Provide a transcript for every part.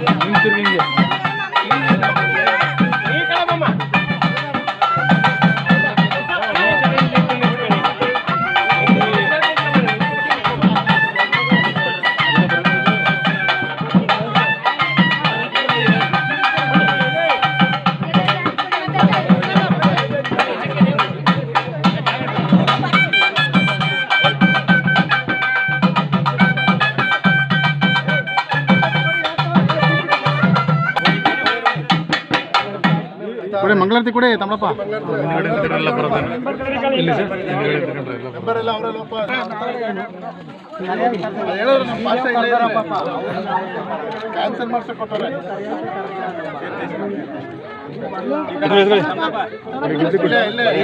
நின்றுருக்கீங்க ಮಂಗಳಾರತಿ ಕೂಡ ತಮ್ಮಪ್ಪ ಕ್ಯಾನ್ಸಲ್ ಮಾಡ್ಸಕ್ ಕೊಟ್ಟವ್ರೆ. ಇಲ್ಲೇ, ಇಲ್ಲೇ.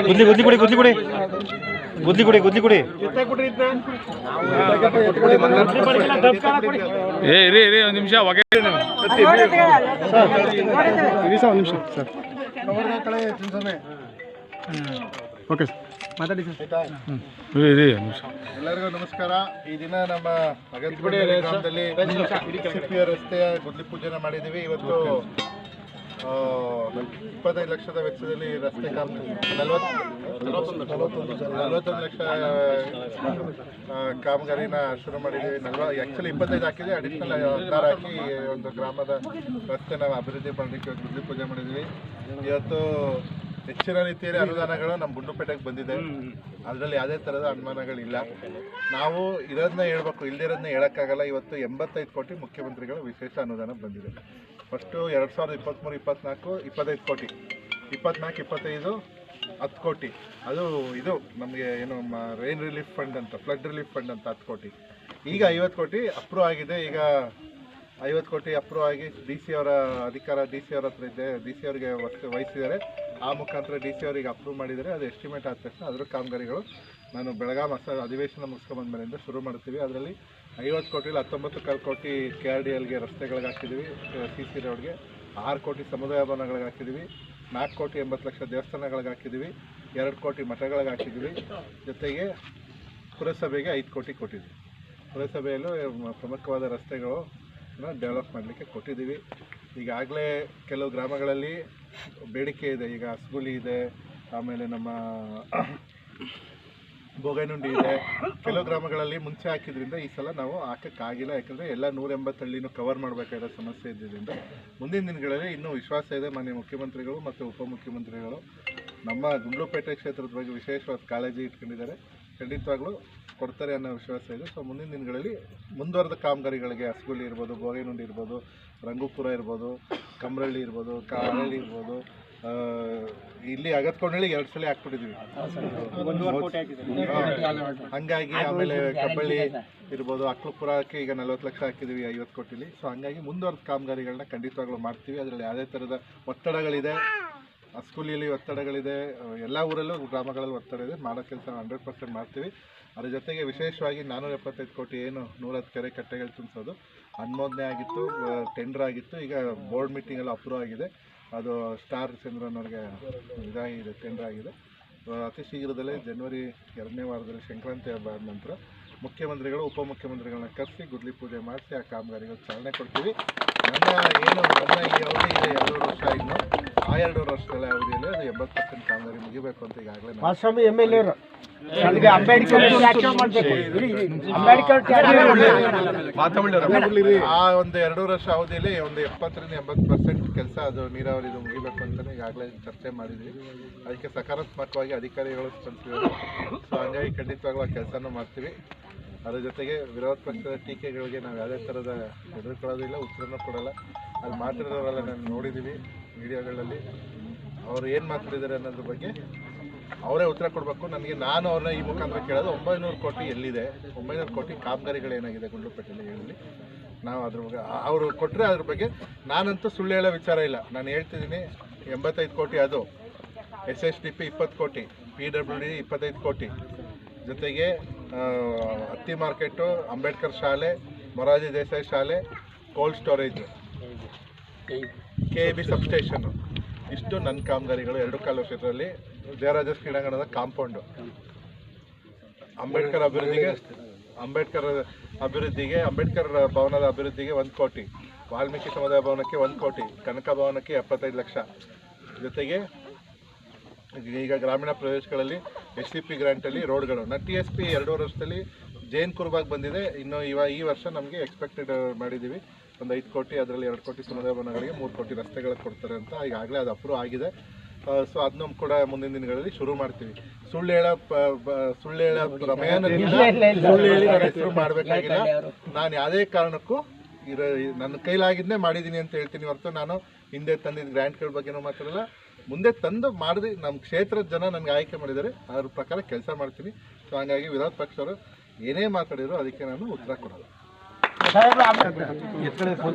ಗುದ್ಲಿ ಗುದ್ಲಿ ಕೊಡಿ ಗುದ್ಲಿ ಕೊಡಿ ಗುದ್ಲಿ ಕೊಡಿ ಗುದ್ಲಿ ಕೊಡಿ ಏ ಇರಿ ಇರಿ ಒಂದು ನಿಮಿಷ ಹೊಗೆ ಇರಿ ಸರ್ ಒಂದು ನಿಮಿಷ ಸರ್ ಓಕೆ ಸರ್. ಮಾತಾಡಿ ಸರ್. ಇರಿ ಇರಿ ಎಲ್ಲರಿಗೂ ನಮಸ್ಕಾರ. ಈ ದಿನ ನಮ್ಮ ಅಗಂತಗುಡಿ ಗ್ರಾಮದಲ್ಲಿ ಸಿಪಿಯ ರಸ್ತೆಯ ಗುದ್ಲಿ ಪೂಜೆನ ಮಾಡಿದ್ದೀವಿ. ಇವತ್ತು ಆ, ಇಪ್ಪತ್ತೈದು ಲಕ್ಷದ ವೆಚ್ಚದಲ್ಲಿ ರಸ್ತೆ ಕಾಮಗಾರಿ ನಲವತ್ತು ನಲವತ್ತೊಂದು ಲಕ್ಷ ಕಾಮಗಾರಿನ ಶುರು ಮಾಡಿದ್ದೀವಿ. ನಲ್ವ ಆ್ಯಕ್ಚುಲಿ ಇಪ್ಪತ್ತೈದು ಹಾಕಿದ್ವಿ. ಅಡಿಷನಲ್ ಹದಿನಾರು ಹಾಕಿ ಒಂದು ಗ್ರಾಮದ ರಸ್ತೆ ನಾವು ಅಭಿವೃದ್ಧಿ ಮಾಡಲಿಕ್ಕೆ ಗುದ್ದಿ ಪೂಜೆ ಮಾಡಿದ್ವಿ. ಇವತ್ತು ಹೆಚ್ಚಿನ ರೀತಿಯಲ್ಲಿ ಅನುದಾನಗಳು ನಮ್ಮ ಗುಂಡುಪೇಟೆಗೆ ಬಂದಿದೆ. ಅದರಲ್ಲಿ ಯಾವುದೇ ಥರದ ಅನುಮಾನಗಳಿಲ್ಲ. ನಾವು ಇರೋದನ್ನ ಹೇಳ್ಬೇಕು ಇಲ್ದಿರೋದನ್ನ ಹೇಳೋಕ್ಕಾಗಲ್ಲ. ಇವತ್ತು ಎಂಬತ್ತೈದು ಕೋಟಿ ಮುಖ್ಯಮಂತ್ರಿಗಳ ವಿಶೇಷ ಅನುದಾನ ಬಂದಿದೆ. ಫಸ್ಟು ಎರಡು ಸಾವಿರದ ಇಪ್ಪತ್ತ್ಮೂರು, ಇಪ್ಪತ್ತ್ನಾಲ್ಕು, ಇಪ್ಪತ್ತೈದು ಕೋಟಿ. ಇಪ್ಪತ್ನಾಲ್ಕು ಇಪ್ಪತ್ತೈದು, ಹತ್ತು ಕೋಟಿ. ಅದು ಇದು ನಮಗೆ ಏನು ರೈನ್ ರಿಲೀಫ್ ಫಂಡ್ ಅಂತ ಫ್ಲಡ್ ರಿಲೀಫ್ ಫಂಡ್ ಅಂತ ಹತ್ತು ಕೋಟಿ. ಈಗ ಐವತ್ತು ಕೋಟಿ ಅಪ್ರೂವ್ ಆಗಿದೆ. ಈಗ ಐವತ್ತು ಕೋಟಿ ಅಪ್ರೂವ್ ಆಗಿ ಡಿ ಸಿ ಅವರ ಅಧಿಕಾರ ಡಿ ಸಿ ಅವ್ರ ಹತ್ರ ಇದೆ. ಡಿ ಸಿ ಅವರಿಗೆ ವಹಿಸಿದ್ದಾರೆ. ಆ ಮುಖಾಂತರ ಡಿ ಸಿ ಅವರಿಗೆ ಅಪ್ರೂವ್ ಮಾಡಿದರೆ ಅದು ಎಸ್ಟಿಮೇಟ್ ಆದ ತಕ್ಷಣ ಅದರ ಕಾಮಗಾರಿಗಳು ನಾನು ಬೆಳಗಾಂ ಅಸ ಅಧಿವೇಶನ ಮುಗಿಸ್ಕೊಂಬಂದ್ಮೇಲಿಂದ ಶುರು ಮಾಡ್ತೀವಿ. ಅದರಲ್ಲಿ ಐವತ್ತು ಕೋಟಿಲಿ ಹತ್ತೊಂಬತ್ತು ಕಾಲು ಕೋಟಿ ಕೆ ಆರ್ ಡಿ ಎಲ್ಗೆ ರಸ್ತೆಗಳಿಗೆ ಹಾಕಿದ್ದೀವಿ ಸಿ ಸಿ ರೋಡ್ಗೆ. ಆರು ಕೋಟಿ ಸಮುದಾಯ ಭವನಗಳಿಗೆ ಹಾಕಿದ್ದೀವಿ. ನಾಲ್ಕು ಕೋಟಿ ಎಂಬತ್ತು ಲಕ್ಷ ದೇವಸ್ಥಾನಗಳಿಗೆ ಹಾಕಿದ್ದೀವಿ. ಎರಡು ಕೋಟಿ ಮಠಗಳಿಗೆ ಹಾಕಿದ್ದೀವಿ. ಜೊತೆಗೆ ಪುರಸಭೆಗೆ ಐದು ಕೋಟಿ ಕೊಟ್ಟಿದ್ದೀವಿ. ಪುರಸಭೆಯಲ್ಲೂ ಪ್ರಮುಖವಾದ ರಸ್ತೆಗಳು ಡೆವಲಪ್ ಮಾಡಲಿಕ್ಕೆ ಕೊಟ್ಟಿದ್ದೀವಿ. ಈಗಾಗಲೇ ಕೆಲವು ಗ್ರಾಮಗಳಲ್ಲಿ ಬೇಡಿಕೆ ಇದೆ. ಈಗ ಹಸ್ಗುಲಿ ಇದೆ, ಆಮೇಲೆ ನಮ್ಮ ಬೊಗೈನುಂಡಿ ಇದೆ. ಕೆಲವು ಗ್ರಾಮಗಳಲ್ಲಿ ಮುಂಚೆ ಹಾಕಿದ್ರಿಂದ ಈ ಸಲ ನಾವು ಹಾಕೋಕ್ಕಾಗಿಲ್ಲ. ಯಾಕಂದರೆ ಎಲ್ಲ ನೂರ ಎಂಬತ್ತು ಹಳ್ಳಿನೂ ಕವರ್ ಮಾಡಬೇಕಾದ ಸಮಸ್ಯೆ ಇದ್ದಿದ್ದರಿಂದ ಮುಂದಿನ ದಿನಗಳಲ್ಲಿ ಇನ್ನೂ ವಿಶ್ವಾಸ ಇದೆ. ಮಾನ್ಯ ಮುಖ್ಯಮಂತ್ರಿಗಳು ಮತ್ತು ಉಪಮುಖ್ಯಮಂತ್ರಿಗಳು ನಮ್ಮ ಗುಂಡ್ಲುಪೇಟೆ ಕ್ಷೇತ್ರದ ಬಗ್ಗೆ ವಿಶೇಷವಾದ ಕಾಳಜಿ ಇಟ್ಕೊಂಡಿದ್ದಾರೆ. ಖಂಡಿತವಾಗ್ಲೂ ಕೊಡ್ತಾರೆ ಅನ್ನೋ ವಿಶ್ವಾಸ ಇದೆ. ಸೊ ಮುಂದಿನ ದಿನಗಳಲ್ಲಿ ಮುಂದುವರೆದ ಕಾಮಗಾರಿಗಳಿಗೆ ಹಸ್ಗುಲಿ ಇರ್ಬೋದು ಬೋಗೈನುಂಡಿ ಇರ್ಬೋದು ರಂಗುಪುರ ಇರ್ಬೋದು ಕಮರಳ್ಳಿ ಇರ್ಬೋದು ಕಾರಳ್ಳಿ ಇರ್ಬೋದು ಇಲ್ಲಿ ಅಗತ್ಕೊಂಡಳ್ಳಿ ಎರಡು ಸಲ ಹಾಕ್ಬಿಟ್ಟಿದ್ವಿ. ಹಂಗಾಗಿ ಆಮೇಲೆ ಕಬ್ಬಳ್ಳಿ ಇರ್ಬೋದು ಅಕ್ಲಪುರಕ್ಕೆ ಈಗ ನಲ್ವತ್ತು ಲಕ್ಷ ಹಾಕಿದೀವಿ ಐವತ್ತು ಕೋಟಿಲಿ. ಸೊ ಹಂಗಾಗಿ ಮುಂದುವರೆದ ಕಾಮಗಾರಿಗಳನ್ನ ಖಂಡಿತವಾಗ್ಲೂ ಮಾಡ್ತೀವಿ. ಅದರಲ್ಲಿ ಯಾವುದೇ ಥರದ ಒತ್ತಡಗಳಿದೆ. ಸ್ಕೂಲಿಯಲ್ಲಿ ಒತ್ತಡಗಳಿದೆ ಎಲ್ಲ ಊರಲ್ಲೂ ಗ್ರಾಮಗಳಲ್ಲಿ ಒತ್ತಡ ಇದೆ. ಮಾಡೋ ಕೆಲಸ ಹಂಡ್ರೆಡ್ ಪರ್ಸೆಂಟ್ ಮಾಡ್ತೀವಿ. ಅದ್ರ ಜೊತೆಗೆ ವಿಶೇಷವಾಗಿ ನಾನ್ನೂರ ಎಪ್ಪತ್ತೈದು ಕೋಟಿ ಏನು ನೂರತ್ತು ಕೆರೆ ಕಟ್ಟೆಗಳು ತುಂಬಿಸೋದು ಅನುಮೋದನೆ ಆಗಿತ್ತು ಟೆಂಡರ್ ಆಗಿತ್ತು. ಈಗ ಬೋರ್ಡ್ ಮೀಟಿಂಗೆಲ್ಲ ಅಪ್ರೂವ್ ಆಗಿದೆ. ಅದು ಸ್ಟಾರ್ ಚಂದ್ರನವ್ರಿಗೆ ಇದಾಗಿದೆ ಟೆಂಡರ್ ಆಗಿದೆ. ಅತಿ ಶೀಘ್ರದಲ್ಲೇ ಜನವರಿ ಎರಡನೇ ವಾರದಲ್ಲಿ ಸಂಕ್ರಾಂತಿ ಹಬ್ಬ ಆದ ನಂತರ ಮುಖ್ಯಮಂತ್ರಿಗಳು, ಉಪಮುಖ್ಯಮಂತ್ರಿಗಳನ್ನ ಕರೆಸಿ ಗುದ್ಲಿ ಪೂಜೆ ಮಾಡಿಸಿ ಆ ಕಾಮಗಾರಿಗಳು ಚಾಲನೆ ಕೊಡ್ತೀವಿ. ನನ್ನ ಏನು, ನನ್ನ ಈ ಅವಧಿ ಇದೆ ಎರಡು ವರ್ಷ ಇನ್ನು. ಆ ಎರಡೂವರೆ ವರ್ಷಗಳ ಅವಧಿಯಲ್ಲಿ ಅದು ಎಂಬತ್ತು ಪರ್ಸೆಂಟ್ ಕಾಮಗಾರಿ ಮುಗಿಬೇಕು ಅಂತ ಈಗಾಗಲೇ ನಾನು ಸ್ವಾಮಿ ಎಂ ಎಲ್ ಎರು ನನಗೆ ಅಂಬೇಡ್ಕರ್ ವ್ಯಾಖ್ಯಾನ ಮಾಡ್ಬೇಕು. ಅಂಬೇಡ್ಕರ್ ಆ ಒಂದು ಎರಡೂವರೆ ವರ್ಷ ಅವಧಿಯಲ್ಲಿ ಒಂದು ಎಪ್ಪತ್ತರಿಂದ ಎಂಬತ್ತು ಪರ್ಸೆಂಟ್ ಕೆಲಸ ಅದು ನೀರಾವರಿದು ಮುಗಿಬೇಕು ಅಂತಲೇ ಈಗಾಗಲೇ ಚರ್ಚೆ ಮಾಡಿದ್ವಿ. ಅದಕ್ಕೆ ಸಕಾರಾತ್ಮಕವಾಗಿ ಅಧಿಕಾರಿಗಳು ಸ್ಪಂದಿಸಿದ್ದಾರೆ ಸೊ ಹಂಗಾಗಿ ಖಂಡಿತವಾಗ್ಲೂ ಆ ಕೆಲಸನೂ ಮಾಡ್ತೀವಿ. ಅದ್ರ ಜೊತೆಗೆ ವಿರೋಧ ಪಕ್ಷದ ಟೀಕೆಗಳಿಗೆ ನಾವು ಯಾವುದೇ ಥರದ ಹೆದರ್ಕೊಳ್ಳೋದಿಲ್ಲ ಉತ್ತರನೂ ಕೊಡಲ್ಲ. ಅಲ್ಲಿ ಮಾತಾಡೋರೆಲ್ಲ ನಾನು ನೋಡಿದ್ದೀವಿ ವಿಡಿಯೋಗಳಲ್ಲಿ ಅವರು ಏನು ಮಾತಾಡಿದ್ದಾರೆ ಅನ್ನೋದ್ರ ಬಗ್ಗೆ ಅವರೇ ಉತ್ತರ ಕೊಡಬೇಕು. ನನಗೆ ನಾನು ಅವ್ರನ್ನ ಈ ಮುಖಾಂತರ ಕೇಳೋದು ಒಂಬೈನೂರು ಕೋಟಿ ಎಲ್ಲಿದೆ? ಒಂಬೈನೂರು ಕೋಟಿ ಕಾಮಗಾರಿಗಳೇನಾಗಿದೆ ಗುಂಡ್ಲುಪೇಟೆಯಲ್ಲಿ ಹೇಳಿ ನಾವು ಅದ್ರ ಬಗ್ಗೆ, ಅವರು ಕೊಟ್ಟರೆ ಅದ್ರ ಬಗ್ಗೆ ನಾನಂತೂ ಸುಳ್ಳು ಹೇಳೋ ವಿಚಾರ ಇಲ್ಲ. ನಾನು ಹೇಳ್ತಿದ್ದೀನಿ ಎಂಬತ್ತೈದು ಕೋಟಿ ಅದು. ಎಸ್ ಎಸ್ ಡಿ ಪಿ ಇಪ್ಪತ್ತು ಕೋಟಿ, ಪಿ ಡಬ್ಲ್ಯೂ ಡಿ ಇಪ್ಪತ್ತೈದು ಕೋಟಿ. ಜೊತೆಗೆ ಅತ್ತಿ ಮಾರ್ಕೆಟು, ಅಂಬೇಡ್ಕರ್ ಶಾಲೆ, ಮೊರಾರ್ಜಿ ದೇಸಾಯಿ ಶಾಲೆ, ಕೋಲ್ಡ್ ಸ್ಟೋರೇಜು. ಕೆ ಬಿ ಸಬ್ಸ್ಟೇಷನ್ನು ಇಷ್ಟು ನನ್ನ ಕಾಮಗಾರಿಗಳು ಎರಡು ಕಾಲು ಕ್ಷೇತ್ರದಲ್ಲಿ ಜಯರಾಜ ಕ್ರೀಡಾಂಗಣದ ಕಾಂಪೌಂಡು. ಅಂಬೇಡ್ಕರ್ ಅಭಿವೃದ್ಧಿಗೆ ಅಂಬೇಡ್ಕರ್ ಅಭಿವೃದ್ಧಿಗೆ ಅಂಬೇಡ್ಕರ್ ಭವನದ ಅಭಿವೃದ್ಧಿಗೆ ಒಂದು ಕೋಟಿ. ವಾಲ್ಮೀಕಿ ಸಮುದಾಯ ಭವನಕ್ಕೆ ಒಂದು ಕೋಟಿ. ಕನಕ ಭವನಕ್ಕೆ ಎಪ್ಪತ್ತೈದು ಲಕ್ಷ. ಜೊತೆಗೆ ಈಗ ಗ್ರಾಮೀಣ ಪ್ರದೇಶಗಳಲ್ಲಿ ಎಸ್ ಸಿ ಪಿ ಗ್ರಾಂಟಲ್ಲಿ ರೋಡ್ಗಳು. ನಾನು ಟಿ ಎಸ್ ಪಿ ಎರಡು ವರ್ಷದಲ್ಲಿ ಜೈನ್ ಕುರುಬಾಗ್ ಬಂದಿದೆ. ಇನ್ನು ಇವಾಗ ಈ ವರ್ಷ ನಮಗೆ ಎಕ್ಸ್ಪೆಕ್ಟೆಡ್ ಮಾಡಿದ್ದೀವಿ ಒಂದು ಐದು ಕೋಟಿ ಅದರಲ್ಲಿ ಎರಡು ಕೋಟಿ ಸಮುದಾಯ ಮೂರು ಕೋಟಿ ರಸ್ತೆಗಳಿಗೆ ಕೊಡ್ತಾರೆ ಅಂತ ಈಗಾಗಲೇ ಅದು ಅಪ್ರೂವ್ ಆಗಿದೆ. ಸೊ ಅದನ್ನು ಕೂಡ ಮುಂದಿನ ದಿನಗಳಲ್ಲಿ ಶುರು ಮಾಡ್ತೀವಿ. ಸುಳ್ಳು ಹೇಳ ಪ- ಬ- ಸುಳ್ಳು ಹೇಳ ಸುಳ್ಳು ಹೇಳಿ ನಾನು ಹೆಸರು ಮಾಡಬೇಕಾಗಿಲ್ಲ. ನಾನು ಯಾವುದೇ ಕಾರಣಕ್ಕೂ ಇರೋ ನನ್ನ ಕೈಲಾಗಿದ್ದೇ ಮಾಡಿದ್ದೀನಿ ಅಂತ ಹೇಳ್ತೀನಿ ಹೊರತು ನಾನು ಹಿಂದೆ ತಂದಿದ್ದ ಗ್ರ್ಯಾಂಟ್ಗಳ ಬಗ್ಗೆನೂ ಮಾತಾಡಲ್ಲ. ಮುಂದೆ ತಂದು ಮಾಡಿದ್ರೆ ನಮ್ಮ ಕ್ಷೇತ್ರದ ಜನ ನನಗೆ ಆಯ್ಕೆ ಮಾಡಿದ್ದಾರೆ. ಅದ್ರ ಪ್ರಕಾರ ಕೆಲಸ ಮಾಡ್ತೀನಿ. ಸೊ ಹಂಗಾಗಿ ವಿರೋಧ ಪಕ್ಷವರು ಏನೇ ಮಾತಾಡಿದ್ರು ಅದಕ್ಕೆ ನಾನು ಉತ್ತರ ಕೊಡೋದು ಕೊಡಿ.